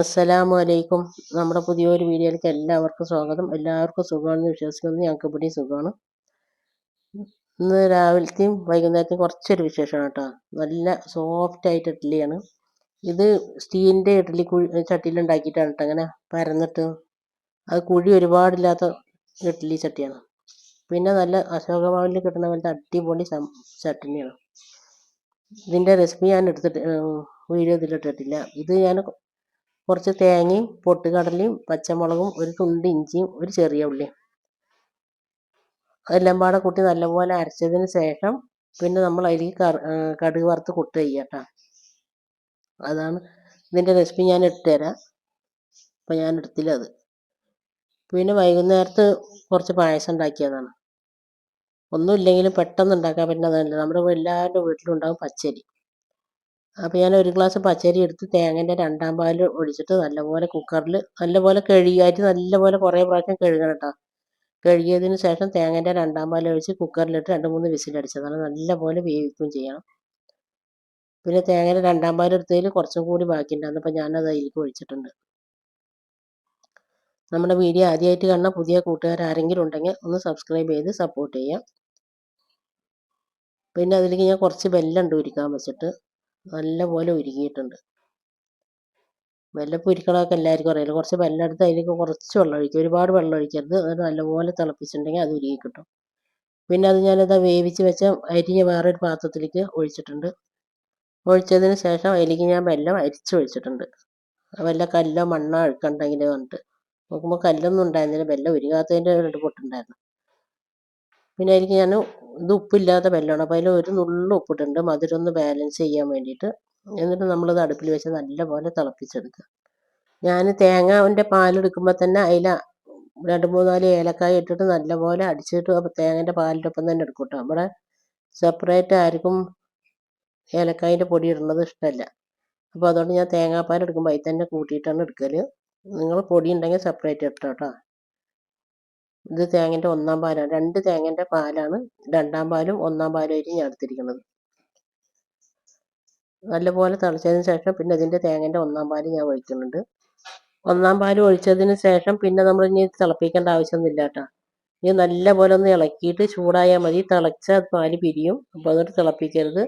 അസ്സലാമു അലൈക്കും നമ്മുടെ പുതിയൊരു വീഡിയോയിലേക്ക് എല്ലാവർക്കും സ്വാഗതം. എല്ലാവർക്കും സുഖമാണെന്ന് വിശ്വസിക്കുന്നത് ഞങ്ങൾക്ക് ഇവിടെ സുഖമാണ്. ഇന്ന് രാവിലത്തെയും വൈകുന്നേരത്തെയും കുറച്ചൊരു വിശേഷമാണ് കേട്ടോ. നല്ല സോഫ്റ്റ് ആയിട്ട് ഇഡ്ഡലിയാണ്. ഇത് സ്റ്റീലിന്റെ ഇഡ്ഡലി കുഴി ചട്ടിയിൽ ഉണ്ടാക്കിയിട്ടാണ് കേട്ടോ. അങ്ങനെ പരന്നിട്ട് അത് കുഴി ഒരുപാടില്ലാത്ത ഇഡ്ഡലി ചട്ടിയാണ്. പിന്നെ നല്ല അശോകമാവിൽ കിട്ടുന്ന പോലത്തെ അടിപൊളി ചട്ടിനിയാണ്. ഇതിന്റെ റെസിപ്പി ഞാൻ എടുത്തിട്ട് വീഡിയോ ഇതിലിട്ടിട്ടില്ല. ഇത് ഞാൻ കുറച്ച് തേങ്ങയും പൊട്ടുകടലയും പച്ചമുളകും ഒരു തുണ്ട് ഇഞ്ചിയും ഒരു ചെറിയ ഉള്ളിയും. അതെല്ലാം പാടെ കൂട്ടി നല്ലപോലെ അരച്ചതിന് ശേഷം പിന്നെ നമ്മൾ അതിലേക്ക് കടുക് വറുത്ത് കുട്ട് ചെയ്യുക കേട്ടോ. അതാണ് ഇതിന്റെ റെസിപ്പി ഞാൻ ഇട്ടുതരാം. അപ്പം ഞാൻ എടുത്തില്ല അത് പിന്നെ വൈകുന്നേരത്ത് കുറച്ച് പായസം ഉണ്ടാക്കിയതാണ്. ഒന്നുമില്ലെങ്കിലും പെട്ടെന്ന് ഉണ്ടാക്കാൻ പറ്റുന്നതല്ല നമ്മുടെ എല്ലാവരുടെ വീട്ടിലും ഉണ്ടാകും പച്ചരി. അപ്പോൾ ഞാൻ ഒരു ഗ്ലാസ് പച്ചരി എടുത്ത് തേങ്ങേന്റെ രണ്ടാം പാൽ ഒഴിച്ചിട്ട് നല്ലപോലെ കുക്കറിൽ നല്ലപോലെ കഴുകിയായിട്ട് നല്ലപോലെ കുറേ പ്രാവശ്യം കഴുകണം കേട്ടോ കഴുകിയതിന് ശേഷം തേങ്ങേന്റെ രണ്ടാം പാൽ ഒഴിച്ച് കുക്കറിലിട്ട് രണ്ട് മൂന്ന് വിസിലടിച്ചതാണ് നല്ലപോലെ വേവിക്കുകയും ചെയ്യണം. പിന്നെ തേങ്ങയുടെ രണ്ടാം പാൽ എടുത്തതിൽ കുറച്ചും കൂടി ബാക്കിയുണ്ടായിരുന്നു അപ്പോൾ ഞാനത് അതിലേക്ക് ഒഴിച്ചിട്ടുണ്ട്. നമ്മുടെ വീഡിയോ ആദ്യമായിട്ട് കാണുന്ന പുതിയ കൂട്ടുകാർ ആരെങ്കിലും ഉണ്ടെങ്കിൽ ഒന്ന് സബ്സ്ക്രൈബ് ചെയ്ത് സപ്പോർട്ട് ചെയ്യാം. പിന്നെ അതിലേക്ക് ഞാൻ കുറച്ച് വെല്ലം ഉണ്ട് ഉരുക്കാൻ വെച്ചിട്ട് നല്ലപോലെ ഉരുകിയിട്ടുണ്ട്. വെല്ലപ്പം ഉരുക്കണമൊക്കെ എല്ലാവർക്കും അറിയില്ല കുറച്ച് വെല്ലെടുത്ത് അതിലേക്ക് കുറച്ച് വെള്ളം ഒഴിക്കുക ഒരുപാട് വെള്ളം ഒഴിക്കരുത്. അത് നല്ലപോലെ തിളപ്പിച്ചിട്ടുണ്ടെങ്കിൽ അത് ഉരുകി കിട്ടും. പിന്നെ അത് ഞാനത് വേവിച്ച് വെച്ച അരിഞ്ഞ് വേറൊരു പാത്രത്തിലേക്ക് ഒഴിച്ചിട്ടുണ്ട്. ഒഴിച്ചതിന് ശേഷം അതിലേക്ക് ഞാൻ വെല്ലം അരിച്ച് ഒഴിച്ചിട്ടുണ്ട്. വല്ല കല്ലോ മണ്ണോ അഴുക്കുണ്ടെങ്കിൽ പറഞ്ഞിട്ട്. നോക്കുമ്പോൾ കല്ലൊന്നും ഉണ്ടായിരുന്നില്ല. വെല്ലം ഉരുകാത്തതിന്റെ രണ്ട് പൊട്ടുണ്ടായിരുന്നു. പിന്നെ അതിലേക്ക് ഞാൻ ഇത് ഉപ്പില്ലാത്ത വെല്ലമാണ് അപ്പോൾ അതിൽ ഒരു നുള്ളു ഉപ്പിട്ടുണ്ട് മധുരം ഒന്ന് ബാലൻസ് ചെയ്യാൻ വേണ്ടിയിട്ട്. എന്നിട്ട് നമ്മളത് അടുപ്പിൽ വെച്ച് നല്ലപോലെ തിളപ്പിച്ചെടുക്കുക. ഞാൻ തേങ്ങാന്റെ പാലെടുക്കുമ്പോൾ തന്നെ അതിൽ രണ്ട് മൂന്നാൽ ഏലക്കായ ഇട്ടിട്ട് നല്ലപോലെ അടിച്ചിട്ട് അപ്പോൾ തേങ്ങേന്റെ പാലിന്റെ ഒപ്പം തന്നെ എടുക്കും കേട്ടോ. നമ്മുടെ സെപ്പറേറ്റ് ആർക്കും ഏലക്കായന്റെ പൊടി ഇടുന്നത് ഇഷ്ടമല്ല അപ്പോൾ അതുകൊണ്ട് ഞാൻ തേങ്ങാപ്പാൽ എടുക്കുമ്പോൾ അതിൽ തന്നെ കൂട്ടിയിട്ടാണ് എടുക്കൽ നിങ്ങൾ പൊടി ഉണ്ടെങ്കിൽ സെപ്പറേറ്റ് ഇട്ടോ കേട്ടോ. ഇത് തേങ്ങന്റെ ഒന്നാം പാലാണ്. രണ്ട് തേങ്ങന്റെ പാലാണ്. രണ്ടാം പാലും ഒന്നാം പാലും ആയിട്ട് ഞാൻ എടുത്തിരിക്കുന്നത് നല്ലപോലെ തിളച്ചതിന് ശേഷം പിന്നെ ഇതിന്റെ തേങ്ങന്റെ ഒന്നാം പാൽ ഞാൻ ഒഴിക്കുന്നുണ്ട്. ഒന്നാം പാൽ ഒഴിച്ചതിന് ശേഷം പിന്നെ നമ്മൾ ഇനി തിളപ്പിക്കേണ്ട ആവശ്യമൊന്നുമില്ല കേട്ടോ. ഇനി നല്ലപോലെ ഒന്ന് ഇളക്കിയിട്ട് ചൂടായാൽ മതി. തിളച്ച പാൽ പിരിയും. അപ്പോൾ അതുകൊണ്ട് തിളപ്പിക്കരുത്.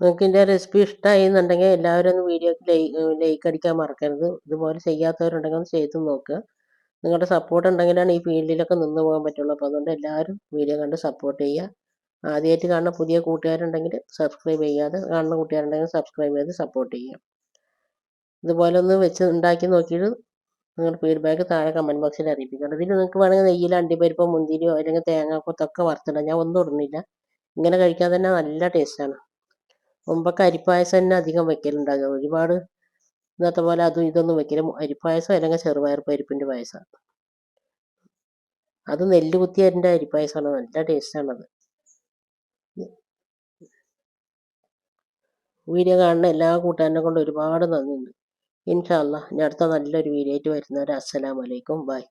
നിങ്ങൾക്ക് ഇതിന്റെ റെസിപ്പി ഇഷ്ടമായി എന്നുണ്ടെങ്കിൽ എല്ലാവരും ഒന്ന് വീഡിയോക്ക് ലൈക്ക് അടിക്കാൻ മറക്കരുത്. ഇതുപോലെ ചെയ്യാത്തവരുണ്ടെങ്കിൽ ഒന്ന് ചെയ്ത് നോക്കുക നിങ്ങളുടെ സപ്പോർട്ട് ഉണ്ടെങ്കിലാണ് ഈ ഫീൽഡിലൊക്കെ നിന്ന് പോകാൻ പറ്റുള്ളൂ. അപ്പോൾ അതുകൊണ്ട് എല്ലാവരും വീഡിയോ കണ്ട് സപ്പോർട്ട് ചെയ്യുക. ആദ്യമായിട്ട് കാണുന്ന പുതിയ കൂട്ടുകാരുണ്ടെങ്കിൽ സബ്സ്ക്രൈബ് ചെയ്യാതെ കാണുന്ന കൂട്ടുകാരുണ്ടെങ്കിൽ സബ്സ്ക്രൈബ് ചെയ്ത് സപ്പോർട്ട് ചെയ്യുക. ഇതുപോലെ ഒന്ന് വെച്ച് ഉണ്ടാക്കി നോക്കിയിട്ട് നിങ്ങളുടെ ഫീഡ്ബാക്ക് താഴെ കമന്റ് ബോക്സിൽ അറിയിപ്പിക്കണം. ഇതിൽ നിങ്ങൾക്ക് വേണമെങ്കിൽ നെയ്യിൽ അണ്ടിപ്പരിപ്പോ മുന്തിരിയോ അല്ലെങ്കിൽ തേങ്ങാക്കൊത്തൊക്കെ വറുത്തിടാം. ഞാൻ ഒന്നും ഇടുന്നില്ല. ഇങ്ങനെ കഴിക്കാൻ തന്നെ നല്ല ടേസ്റ്റാണ് മുമ്പൊക്കെ അരിപ്പായസം തന്നെ അധികം വെക്കലുണ്ടാകുക ഒരുപാട് ഇന്നത്തെ പോലെ അതും ഇതൊന്നും വെക്കില്ല. അരിപ്പായസം അല്ലെങ്കിൽ ചെറുപയർ പരിപ്പിന്റെ പായസം. അത് നെല്ല് കുത്തി അതിന്റെ അരിപ്പായസമാണ് നല്ല ടേസ്റ്റാണത് വീഡിയോ കാണുന്ന എല്ലാ കൂട്ടുകാരനെ കൊണ്ട് ഒരുപാട് നന്ദിയുണ്ട്. ഇൻഷാല്ല ഞാൻ അടുത്ത നല്ലൊരു വീഡിയോ ആയിട്ട് വരുന്നവരെ അസ്സലാമലൈക്കും ബൈ